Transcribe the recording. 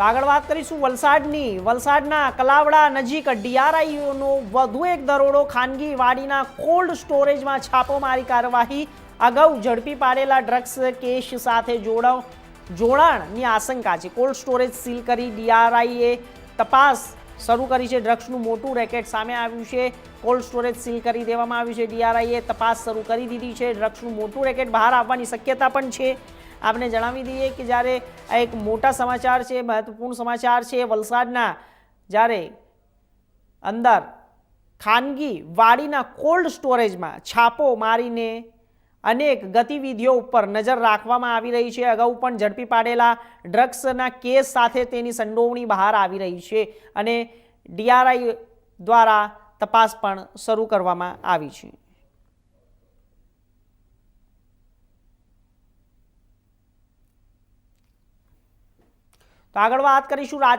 તો આગળ વાત કરીશું વલસાડની. વલસાડના કલાવડા નજીક ડીઆરઆઈનો વધુ એક દરોડો ખાનગી વાડીના કોલ્ડ સ્ટોરેજમાં છાપોમારી કાર્યવાહી. અગાઉ ઝડપી પાડેલા ડ્રગ્સ કેસ સાથે જોડાવ, જોડાણની આશંકા છે. કોલ્ડ સ્ટોરેજ સીલ કરી ડીઆરઆઈએ તપાસ શરૂ કરી છે. ડ્રગ્સનું મોટું રેકેટ સામે આવ્યું છે. કોલ્ડ સ્ટોરેજ સીલ કરી દેવામાં આવ્યું છે. ડીઆરઆઈએ તપાસ શરૂ કરી દીધી છે. ડ્રગ્સનું મોટું રેકેટ બહાર આવવાની શક્યતા પણ છે. આપને જણાવી દઈએ કે જ્યારે આ એક મોટા સમાચાર છે, મહત્વપૂર્ણ સમાચાર છે, વલસાડના, જ્યારે અંદર ખાનગી વાડીના કોલ્ડ સ્ટોરેજમાં છાપો મારીને અનેક ગતિવિધિઓ ઉપર નજર રાખવામાં આવી રહી છે. અગાઉ પણ ઝડપી પાડેલા ડ્રગ્સના કેસ સાથે તેની સંડોવણી બહાર આવી રહી છે અને ડીઆરઆઈ દ્વારા તપાસ પણ શરૂ કરવામાં આવી છે. તો આગળ વાત કરીશું રાજ